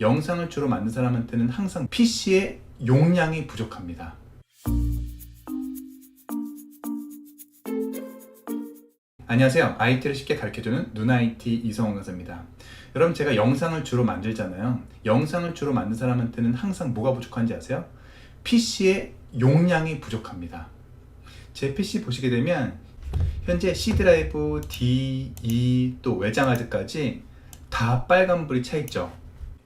영상을 주로 만든 사람한테는 항상 PC의 용량이 부족합니다. 안녕하세요. IT를 쉽게 가르쳐주는 눈IT 이성원 강사입니다. 여러분 제가 영상을 주로 만들잖아요. 영상을 주로 만든 사람한테는 항상 뭐가 부족한지 아세요? PC의 용량이 부족합니다. 제 PC 보시게 되면 현재 C 드라이브, D, E 또 외장 하드까지 다 빨간불이 차 있죠.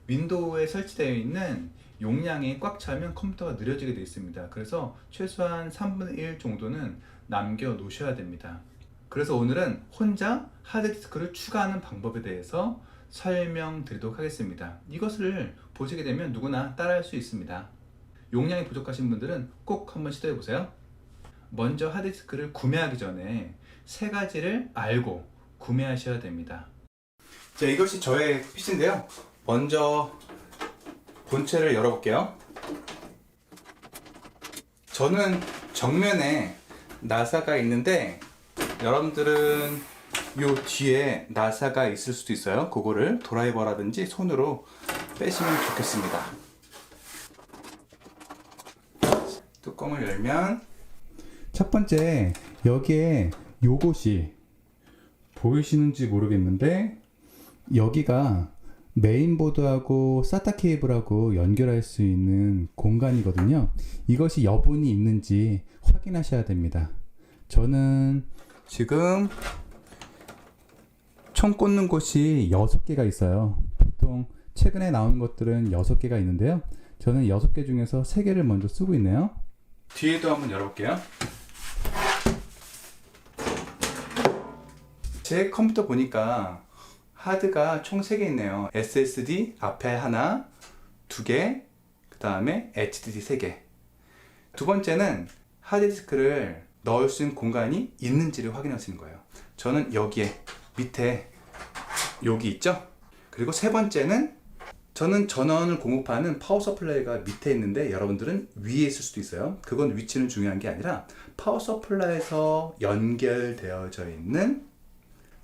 윈도우에 설치되어 있는 용량이 꽉 차면 컴퓨터가 느려지게 되어 있습니다. 그래서 최소한 3분의 1 정도는 남겨 놓으셔야 됩니다. 그래서 오늘은 혼자 하드디스크를 추가하는 방법에 대해서 설명드리도록 하겠습니다. 이것을 보시게 되면 누구나 따라할 수 있습니다. 용량이 부족하신 분들은 꼭 한번 시도해 보세요. 먼저 하드디스크를 구매하기 전에 세 가지를 알고 구매하셔야 됩니다. 자, 이것이 저의 PC인데요. 먼저 본체를 열어볼게요. 저는 정면에 나사가 있는데 여러분들은 요 뒤에 나사가 있을 수도 있어요. 그거를 드라이버라든지 손으로 빼시면 좋겠습니다. 뚜껑을 열면 첫 번째 여기에 요것이 보이시는지 모르겠는데 여기가 메인보드하고 사타 케이블하고 연결할 수 있는 공간이거든요. 이것이 여분이 있는지 확인하셔야 됩니다. 저는 지금 총 꽂는 곳이 6개가 있어요. 보통 최근에 나온 것들은 6개가 있는데요. 저는 6개 중에서 3개를 먼저 쓰고 있네요. 뒤에도 한번 열어볼게요. 제 컴퓨터 보니까 하드가 총 3개 있네요. SSD 앞에 하나, 두 개, 그 다음에 HDD 3개. 두 번째는 하드디스크를 넣을 수 있는 공간이 있는지를 확인하시는 거예요. 저는 여기에 밑에 여기 있죠? 그리고 세 번째는 저는 전원을 공급하는 파워 서플라이가 밑에 있는데 여러분들은 위에 있을 수도 있어요. 그건 위치는 중요한 게 아니라 파워 서플라이에서 연결되어져 있는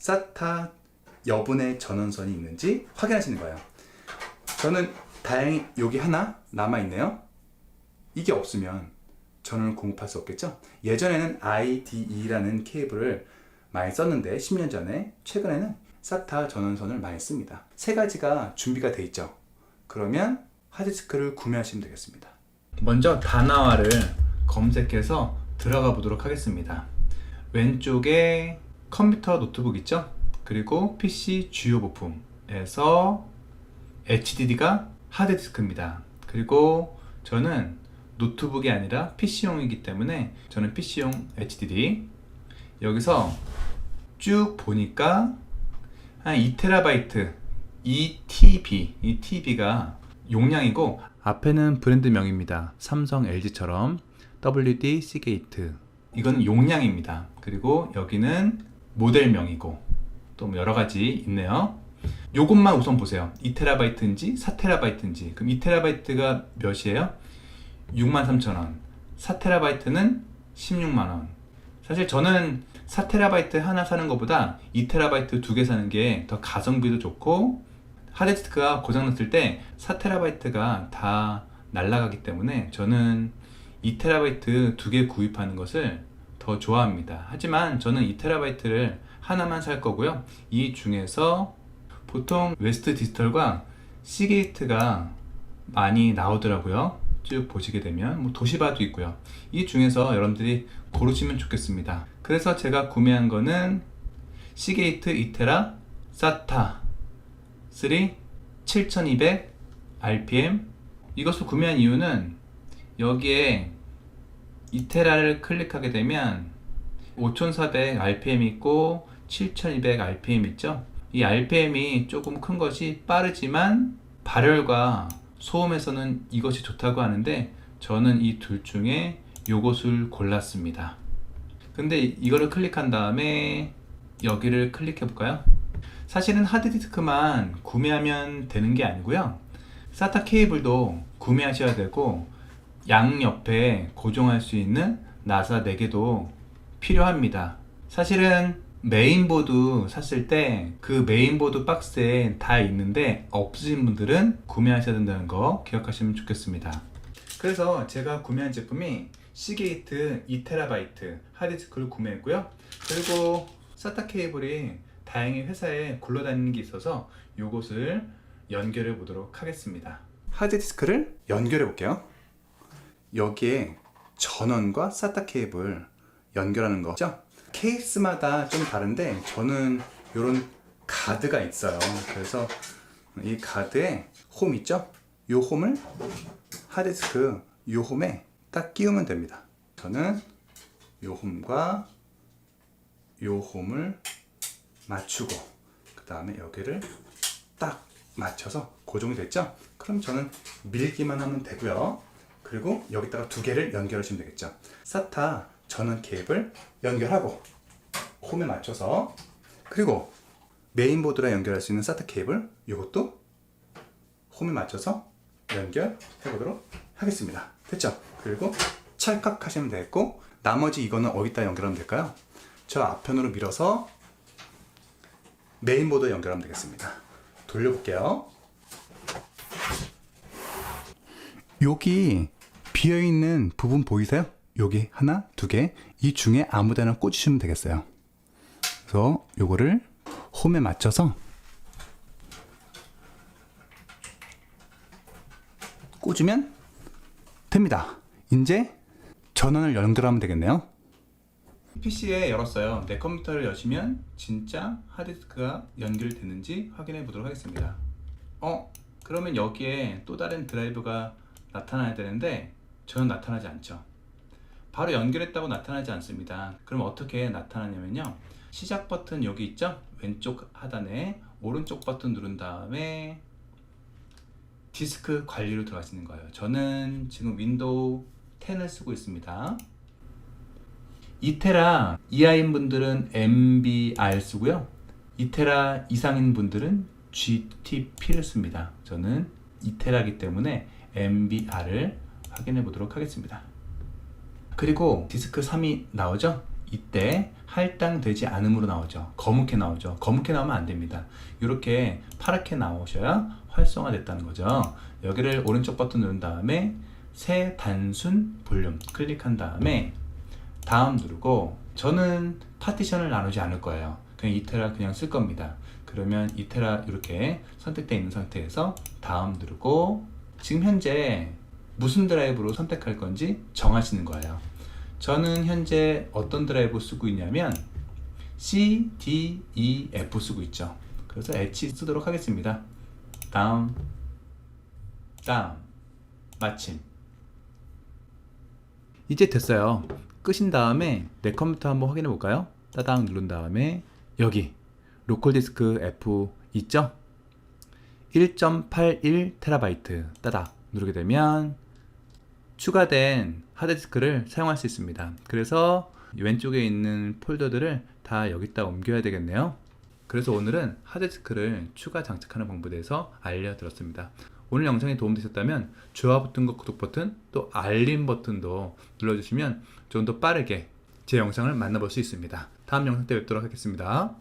SATA 여분의 전원선이 있는지 확인하시는 거예요. 저는 다행히 여기 하나 남아 있네요. 이게 없으면 전원을 공급할 수 없겠죠? 예전에는 IDE라는 케이블을 많이 썼는데 10년 전에 최근에는 SATA 전원선을 많이 씁니다. 세 가지가 준비가 돼 있죠. 그러면 하드디스크를 구매하시면 되겠습니다. 먼저 다나와를 검색해서 들어가 보도록 하겠습니다. 왼쪽에 컴퓨터 노트북 있죠? 그리고 PC 주요 부품에서 HDD가 하드디스크입니다. 그리고 저는 노트북이 아니라 PC용이기 때문에 저는 PC용 HDD 여기서 쭉 보니까 한 2TB ETB 이 TB가 용량이고 앞에는 브랜드명입니다. 삼성 LG처럼 WD 시게이트 이건 용량입니다. 그리고 여기는 모델명이고 또 뭐 여러 가지 있네요. 요것만 우선 보세요. 2TB인지 4TB인지 그럼 2TB가 몇이에요? 63,000원. 4TB는 16만원. 사실 저는 4TB 하나 사는 것보다 2TB 두개 사는 게 더 가성비도 좋고 하드디스크가 고장났을 때 4TB가 다 날아가기 때문에 저는 2TB 두개 구입하는 것을 더 좋아합니다. 하지만 저는 2TB를 하나만 살 거고요. 이 중에서 보통 웨스트 디지털과 시게이트가 많이 나오더라고요. 쭉 보시게 되면 뭐 도시바도 있고요. 이 중에서 여러분들이 고르시면 좋겠습니다. 그래서 제가 구매한 거는 시게이트 이테라 사타 3 7200 RPM 이것을 구매한 이유는 여기에 이테라를 클릭하게 되면 5400 RPM 있고 7200 RPM 있죠? 이 RPM이 조금 큰 것이 빠르지만 발열과 소음에서는 이것이 좋다고 하는데 저는 이 둘 중에 요것을 골랐습니다. 근데 이거를 클릭한 다음에 여기를 클릭해 볼까요? 사실은 하드디스크만 구매하면 되는 게 아니고요. 사타 케이블도 구매하셔야 되고 양 옆에 고정할 수 있는 나사 4개도 필요합니다. 사실은 메인보드 샀을 때 그 메인보드 박스에 다 있는데 없으신 분들은 구매하셔야 된다는 거 기억하시면 좋겠습니다. 그래서 제가 구매한 제품이 시게이트 2TB 하드디스크를 구매했고요. 그리고 사타 케이블이 다행히 회사에 굴러다니는 게 있어서 이것을 연결해 보도록 하겠습니다. 하드디스크를 연결해 볼게요. 여기에 전원과 SATA 케이블 연결하는 거죠. 케이스마다 좀 다른데 저는 이런 가드가 있어요. 그래서 이 가드에 홈 있죠? 이 홈을 하드디스크 이 홈에 딱 끼우면 됩니다. 저는 이 홈과 이 홈을 맞추고 그 다음에 여기를 딱 맞춰서 고정이 됐죠? 그럼 저는 밀기만 하면 되고요. 그리고 여기다가 두 개를 연결하시면 되겠죠. SATA 전원 케이블 연결하고 홈에 맞춰서 그리고 메인보드랑 연결할 수 있는 SATA 케이블 이것도 홈에 맞춰서 연결해 보도록 하겠습니다. 됐죠? 그리고 찰칵 하시면 되겠고 나머지 이거는 어디다 연결하면 될까요? 저 앞편으로 밀어서 메인보드 연결하면 되겠습니다. 돌려볼게요. 여기 비어 있는 부분 보이세요? 여기 하나, 두 개. 이 중에 아무 데나 꽂으시면 되겠어요. 그래서 요거를 홈에 맞춰서 꽂으면 됩니다. 이제 전원을 연결하면 되겠네요. PC에 열었어요. 내 컴퓨터를 여시면 진짜 하드디스크가 연결되는지 확인해 보도록 하겠습니다. 어? 그러면 여기에 또 다른 드라이브가 나타나야 되는데 저는 나타나지 않죠. 바로 연결했다고 나타나지 않습니다. 그럼 어떻게 나타나냐면요. 시작 버튼 여기 있죠? 왼쪽 하단에 오른쪽 버튼 누른 다음에 디스크 관리로 들어가시는 거예요. 저는 지금 윈도우 10을 쓰고 있습니다. 2테라 이하인 분들은 MBR 쓰고요. 2테라 이상인 분들은 GTP를 씁니다. 저는 2테라기 때문에 MBR을 확인해 보도록 하겠습니다. 그리고 디스크 3이 나오죠? 이때 할당되지 않음으로 나오죠. 검은게 나오죠. 검은게 나오면 안 됩니다. 이렇게 파랗게 나오셔야 활성화 됐다는 거죠. 여기를 오른쪽 버튼 누른 다음에 새 단순 볼륨 클릭한 다음에 다음 누르고 저는 파티션을 나누지 않을 거예요. 그냥 이테라 그냥 쓸 겁니다. 그러면 이테라 이렇게 선택되어 있는 상태에서 다음 누르고 지금 현재 무슨 드라이브로 선택할 건지 정하시는 거예요. 저는 현재 어떤 드라이브 쓰고 있냐면 C, D, E, F 쓰고 있죠. 그래서 H 쓰도록 하겠습니다. 다음, 다음, 마침. 이제 됐어요. 끄신 다음에 내 컴퓨터 한번 확인해 볼까요? 따당 누른 다음에 여기 로컬 디스크 F 있죠? 1.81TB 따닥 누르게 되면 추가된 하드디스크를 사용할 수 있습니다. 그래서 왼쪽에 있는 폴더들을 다 여기다 옮겨야 되겠네요. 그래서 오늘은 하드디스크를 추가 장착하는 방법에 대해서 알려드렸습니다. 오늘 영상이 도움되셨다면 좋아요 버튼과 구독 버튼 또 알림 버튼도 눌러주시면 좀 더 빠르게 제 영상을 만나볼 수 있습니다. 다음 영상 때 뵙도록 하겠습니다.